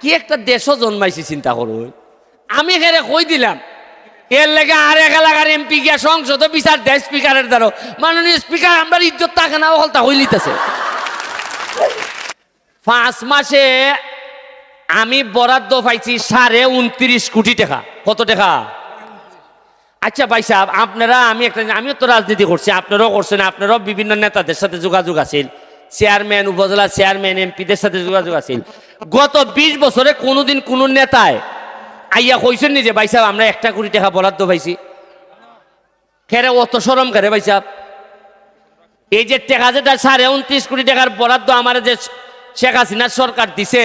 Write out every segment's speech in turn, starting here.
কি একটা দেশও জন্মাইছি, চিন্তা করুন আমি এখানে কই দিলাম? এর লেগে আর এক এলাকার এমপি গিয়া সংসদ বিচার দেয় স্পিকারের দ্বারা। মাননীয় স্পিকার আমরা ইজ্জত থাকে না হলতা হইলিতেছে। পাঁচ মাসে আমি বরাদ্দ পাইছি সাড়ে উনত্রিশ কোটি টাকা। কত টাকা? আচ্ছা ভাই সাহেব, আপনারা, আমি একটা, আমিও তো রাজনীতি করছি, আপনারাও করছেন, আপনারাও বিভিন্ন নেতাদের সাথে যোগাযোগ আছেন চেয়ারম্যান, উপজেলা চেয়ারম্যান, এমপিদের সাথে যোগাযোগ আছেন গত বিশ বছরে কোনোদিন কোনো নেতায় আইয়া কইছেন নি যে, ভাই সাহেব, আমরা একটা কোটি টাকা বরাদ্দ পাইছি। খেরে অত সরম করে, ভাই সাহেব? এই যে টাকা যেটা সাড়ে উনত্রিশ কোটি টাকার বরাদ্দ আমার যে শেখ হাসিনার সরকার দিছে,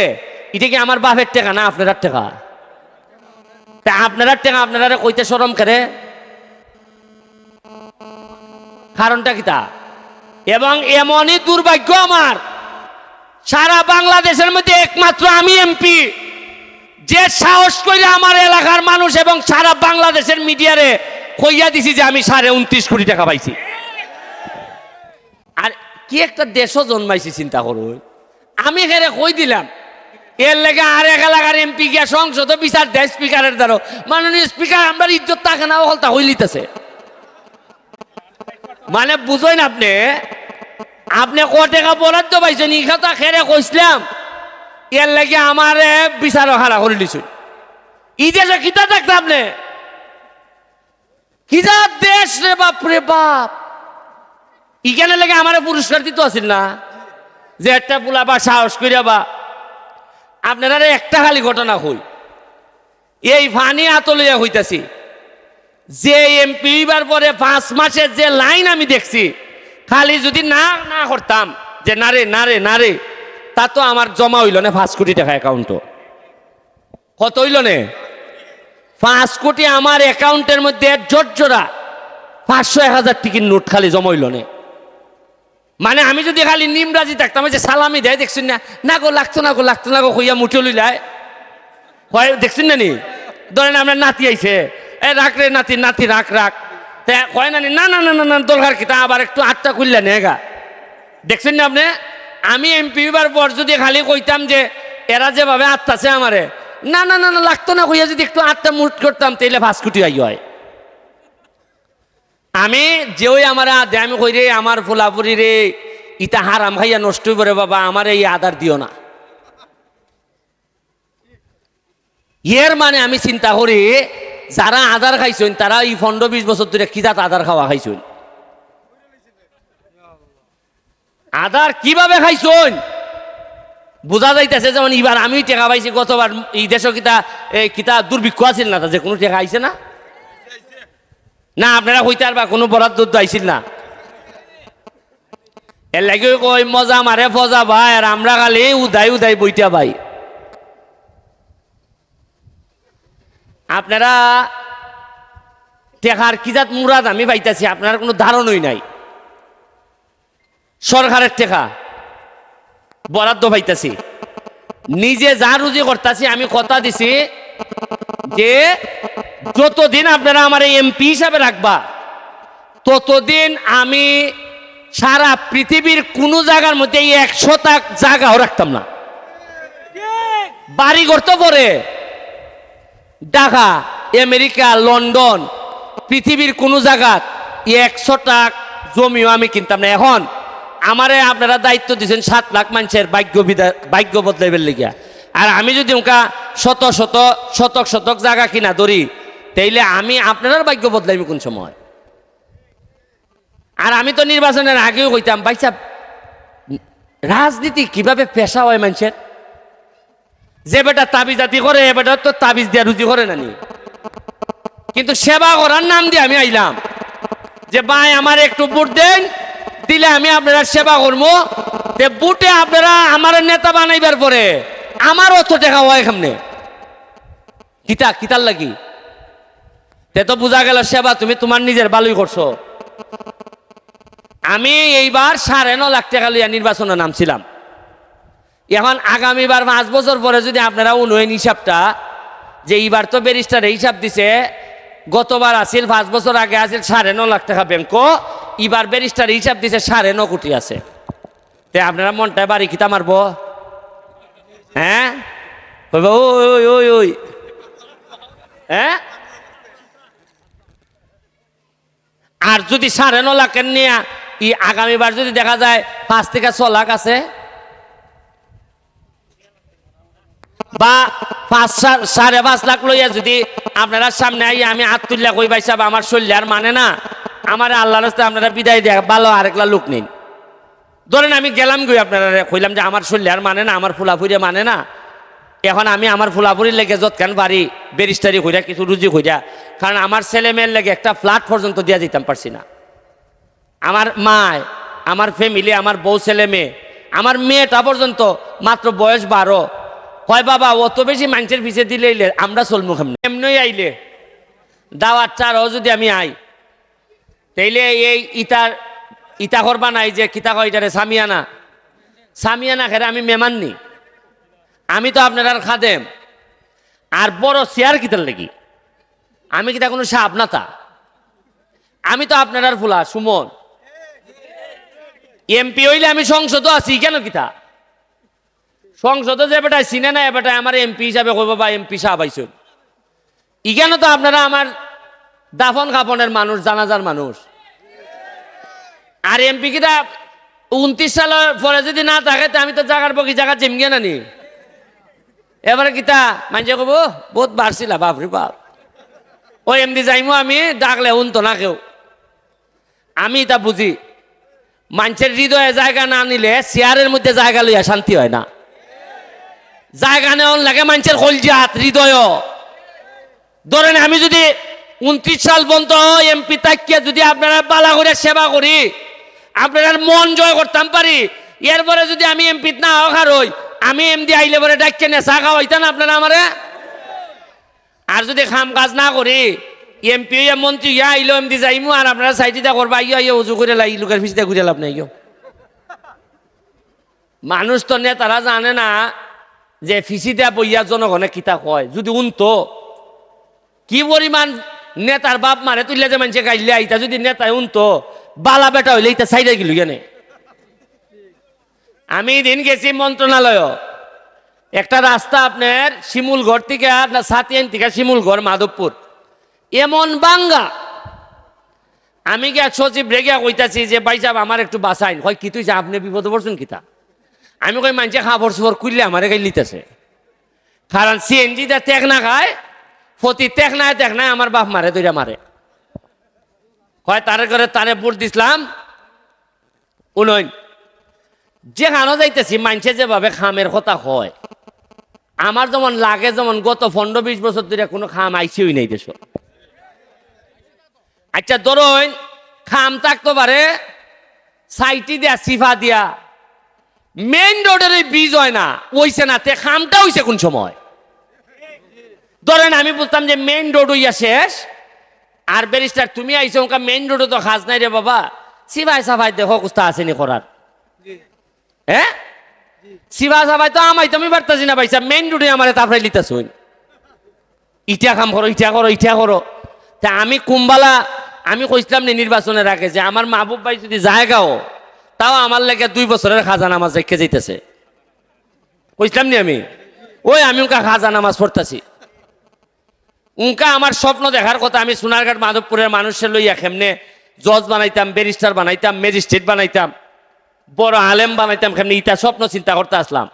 এটা কি আমার বাপের টাকা না আপনার টাকা? তা আপনারা টাকা আপনারা কইতে সরম করে? কারণটা কি তা? এবং এমনই দুর্ভাগ্য আমার সারা বাংলাদেশের মধ্যে একমাত্র আমি এমপি। যে সাহস করে আমার এলাকার মানুষ এবং সারা বাংলাদেশের মিডিয়ারে কইয়া দিছি যে আমি সাড়ে উনত্রিশ কোটি টাকা পাইছি। আর কি একটা দেশও জন্মাইছি, চিন্তা করুন আমি এখানে কই দিলাম? এর লেগে আর এক এলাকার এমপি গিয়া সংসদ বিচার দেয় স্পিকারের দ্বারা। মাননীয় স্পিকার, আমরা ইজ্জত থাকে না হলতা হইলিতেছে। মানে বুঝেন আপনি আপনি ক টাকা বরাদ্দ পাইছেন? ই কথা খেরে কইসলাম এর লাগে আমার বিচার হারা করে দিছুন ই দেশে কিতা আপনি? কিতা দেশ রে বাপ রে বাপ? ইখানে লাগে আমার পুরস্কার দিতে আসেন না। যে একটা পোলা বা সাহস করিয়া বা, আপনারা একটা খালি ঘটনা হই এই ফানি আতলিয়া হইতাছি। যে এমপি পরে পাঁচ মাসের যে লাইন আমি দেখছি খালি যদি না না করতাম যে নারে নারে নারে তা তো আমার জমা হইল না পাঁচ কোটি টাকা অ্যাকাউন্টও কত হইল নে? পাঁচ কোটি আমার অ্যাকাউন্টের মধ্যে জোরজোড়া পাঁচশো এক হাজার টিকিট নোট খালি জমা হইল নে। মানে আমি যদি খালি নিমরাজি থাকতাম যে সালামি দেয়, দেখছেন না? না গো, লাগতো না গো, লাগতো না গো হইয়া মুঠে লইলায় হয় দেখছেন না নি? ধরেন আমরা নাতি আইছে। এ, রাখ রে নাতি নাতি, রাখ রাখ। তা কয় না না না না না, দরকার কি? তা আবার একটু আটটা খুললে নেগা দেখছেন না আপনি? আমি এমপি হইবার পর যদি খালি কইতাম যে এরা যেভাবে আত্মাছে আমারে, না না না না, লাগতো না কইয়া যদি একটু আটটা মুট করতাম, তাইলে পাঁচ কোটি আই হয়। আমি যেই আমার দে আমি কই রে, আমার ফুলাপুরি রে, ইটা হারাম খাইয়া নষ্ট করে বাবা, আমার এই আদার দিও না। এর মানে আমি চিন্তা করি যারা আদার খাইছেন, তারা এই পনেরো বিশ বছর ধরে কিজাত আদার খাওয়া খাইছেন? আদার কীভাবে খাইছেন? বোঝা যাইতেছে যেমন এবার আমি টেকা পাইছি, গতবার এই দেশ কিতা এই কিতা দুর্ভিক্ষ আছিল না যে কোনো টেকা আইছে না? না, আপনারা হইতে আর বা কোনো বরাদ্দ আইছিল না। এর লাগে কই মজা মারে ফজা ভাই, আর আমরা খালি উদাই উদাই বইটা ভাই। আপনারা টেকার কিজাত মুরাদ আমি পাইতাছি, আপনার কোনো ধারণই নাই। সরকারের টেকা, বরাদ্দ পাইতাছি। নিজে যা রুজি করতাছি, আমি কথা দিছি যে যতদিন আপনারা আমার এই এমপি হিসাবে রাখবা, ততদিন আমি সারা পৃথিবীর কোনো জায়গার মধ্যে এই একশো জায়গাও রাখতাম না। বাড়ি করতে পরে। ঢাকা, আমেরিকা, লন্ডন, পৃথিবীর কোনো জায়গা একশো টাক জমিও আমি কিনতাম না। এখন আমারে আপনারা দায়িত্ব দিয়েছেন সাত লাখ মানুষের ভাগ্য বিদা ভাগ্য বদলাইবের লেগিয়া আর আমি যদি ওকা শত শত, শতক শতক জায়গা কিনা ধরি, তাইলে আমি আপনার ভাগ্য বদলাইবি কোন সময়? আর আমি তো নির্বাচনের আগেও কইতাম, ভাই সাহেব, রাজনীতি কীভাবে পেশা হয় মানুষের? যে বেটা তাবিজ জাতি করে, এ বেটা তো তাবিজ দিয়া রুজি করে নানি। কিন্তু সেবা করার নাম দিয়ে আমি আইলাম। যে ভাই, আমার একটু ভোট দেন, দিলে আমি আপনারা সেবা করব। যে বুটে আপনারা আমার নেতা বানাইবার পরে আমার অত টাকা হয় সামনে কিতা, কিতার লাগি? তে তো বোঝা গেল, সেবা তুমি তোমার নিজের বালুই করছ। আমি এইবার সাড়ে ন লাখ টাকা লইয়া নির্বাচনে নামছিলাম এখন আগামীবার পাঁচ বছর পরে যদি আপনারা উন্নয়ন হিসাবটা, যে এইবার তো ব্যারিস্টার হিসাব দিছে, গতবার আছিল পাঁচ বছর আগে আছিল সাড়ে ন লাখ টাকা ব্যাংক এবার ব্যারিস্টার হিসাব দিছে সাড়ে ন কোটি আছে। তে আপনারা মনটায় বাড়ি কিতা মারবো? হ্যাঁ? ওই ওই ওই। হ্যাঁ? আর যদি সাড়ে ন লাখের নিয়ে, ই আগামীবার যদি দেখা যায় পাঁচ থেকে ছ লাখ আছে বা পাঁচ সাড়ে পাঁচ লাখ লইয়া যদি আপনারা সামনে আই আমি হাত তুললা কই ভাই সাহেব, আমার শরীর আর মানে না। আমার আল্লাহ রাস্তা আপনারা বিদায় দেয়, ভালো আরেকলা লোক নিন ধরেন আমি গেলাম গই আপনারা কইলাম যে আমার শরীর আর মানে না, আমার ফুলাফুরি মানে না। এখন আমি আমার ফুলাফুরির লেগে যৎকান পারি বেরিস্টারি কইরা, কিছু রুজি কইরা, কারণ আমার ছেলে মেয়ের লেগে একটা ফ্ল্যাট পর্যন্ত দিয়া যেতাম পারছি না। আমার মায়, আমার ফ্যামিলি আমার বউ ছেলে মেয়ে, আমার মেয়েটা পর্যন্ত মাত্র বয়স বারো হয় বাবা, অত বেশি মানুষের পিছিয়ে দিলে এলে আমরা চলমু কেমনে? এমনি আইলে। দাওয়াত চারও যদি আমি আই, তাইলে এই ইটার, ইটা করবা নাই যে কিতা কয় ইটারে সামিয়ানা। সামিয়ানা খেরে আমি মেমান নি। আমি তো আপনার আর খাদেম। আর বড় চেয়ার কিতার লাগি। আমি কিতা কোনো সাপ না তা। আমি তো আপনার আর ফুলা, সুমন। এমপি হইলে আমি সংসদও আছি, কেন কিতা? সংসদে যে বেটায় চিনে না এবেটায় আমার এমপি হিসাবে কইব বা এমপি সাহেব আইসুন ইকেন তো আপনারা আমার দাফন কাফনের মানুষ, জানাজার মানুষ। আর এমপি কিতা উনত্রিশ সালের পরে যদি না থাকে, তা আমি তো জাগার বকি জায়গা চিমগে নানি। এবারে কিতা মানুষে কব বহুত বাড়ছিলা বাপরে বাপ। ও এমনি যাইমো আমি, ডাকলে উনতো না কেউ। আমি তা বুঝি, মানুষের হৃদয়ে জায়গা না নিলে, চেয়ারের মধ্যে জায়গা লইয়া শান্তি হয় না। জায়গা নেওয়ার লাগে মানুষের কলজাত হৃদয়। ধরেন আমি যদি উনত্রিশ সাল পর্যন্ত এমপি তাকিয়ে যদি আপনারা বালা করে সেবা করি, আপনারা মন জয় করতাম পারি। এরপরে যদি আমি এমপি না হওয়ার হই, আমি এমডি আইলে পরে ডাকিয়ে নে চা খাওয়াইতেন আপনারা আমারে? আর যদি খাম কাজ না করি, এমপি হইয়া মন্ত্রী হইয়া আইলো, এমডি যাইমু, আর আপনারা সাইটিটা করবা ইয়া ইয়া উজু করে লাই, লোকের পিছিয়ে ঘুরে লাভ নাই ইয়ো। মানুষ তো নেতারা জানে না যে ফিসিতে বইয়া জনগণে কিতা কয় যদি উনতো, কি পরিমাণ নেতার বাপ মারে তুললে যে মানুষে গাইলে আইতা, যদি নেতায় উনতো, বালা বেটা হইলে ইতা সাইডে গেল কেনে? আমি দিন গেছি মন্ত্রণালয়। একটা রাস্তা আপনার শিমুলগড় থেকে না সাতিয়ান থেকে শিমুলগড়, মাধবপুর। এমন বাঙ্গা। আমি গিয়া সচিব রেগিয়া কইতাছি যে, ভাই সাহেব, আমার একটু বাঁচাইন। হয় কি তুই যে, আপনি বিপদে পড়ছেন কিতা? আমি কই মানুষে খাবার সুবর করলে আমারে গাই লিতেছে কারণ সিএনজিটা ত্যাগ না খায় ফতি ত্যাগ নাই ত্যাগ নাই আমার বাপ মারে দুইটা মারে। হয় তারে করে তারে বুট দিছিলাম। উনয়ন যে খানো যাইতেছি মানুষে যেভাবে খামের কথা হয় আমার যেমন লাগে যেমন, গত পনেরো বিশ বছর ধরে কোনো খাম আইসিই নাই দেশ। আচ্ছা ধরুন খাম থাকতে পারে, সাইটি দিয়া, সিফা দিয়া মেইন রোডের ওই ব্রিজ হয় না ওইছে না, তে খামটা হইছে কোন সময়? ধরেন আমি বলতাম যে মেইন রোড হইয়া শেষ, আর ব্যারিস্টার তুমি আইছো, ওকা মেইন রোডে তো খাস নাই রে বাবা। সিভাই সাফাই দেখো, কুস্তা আসেনি করার। হ্যাঁ সিভা সাফাই তো আমাই তুমি পারতাছি না ভাইসা মেইন রোডে আমার তারপরে লিতাছ ইটা কাম করো ইটা করো ইটা করো। তা আমি কুম্বালা, আমি কইছিলাম নি নির্বাচনের আগে যে আমার মাহবুব ভাই যদি জায়গাও তাও আমার লেগে দুই বছরের খাজা নামাজ রেখে যাইতেছে। বুঝলাম নি আমি? ওই আমি উনকা খাজা নামাজ পড়তাছি। উনকা আমার স্বপ্ন দেখার কথা আমি সোনারঘাট মাধবপুরের মানুষের লইয়া কেমনে জজ বানাইতাম, ব্যারিস্টার বানাইতাম, ম্যাজিস্ট্রেট বানাইতাম, বড় আলেম বানাইতাম, কেমনে ইটা স্বপ্ন চিন্তা করতে আসলাম।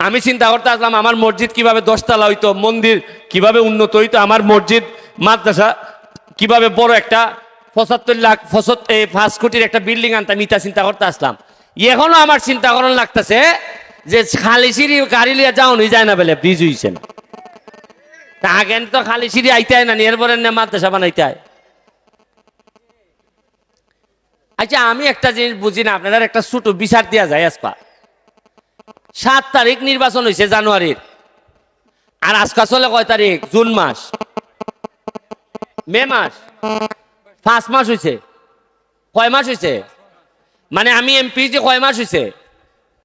আমি চিন্তা করতে আসলাম, আমার মসজিদ কীভাবে দশতলা হইতো, মন্দির কীভাবে উন্নত হইতো, আমার মসজিদ, মাদ্রাসা কীভাবে বড় একটা পঁচাত্তর লাখ এই পাঁচ কোটির একটা বিল্ডিং আনতাম ইটা চিন্তা করতে আসলাম। এখনও আমার চিন্তা করণ লাগতেছে যে খালি সিঁড়ি গাড়ি লিয়ে যাওয়া যায় না বলে ব্রিজ হইছে না আগে তো খালি সিঁড়ি আইতে না এরপরে না মাদ্রাসা বানাইতে হয়। আচ্ছা আমি একটা জিনিস বুঝি না আপনার একটা ছোট বিচার দেওয়া যায় আজপা সাত তারিখ নির্বাচন হয়েছে জানুয়ারির। আর আজকা চলে কয় তারিখ? জুন মাস। মে মাস। পাঁচ মাস হয়েছে কয় মাস হয়েছে মানে আমি এমপি যে কয় মাস হয়েছে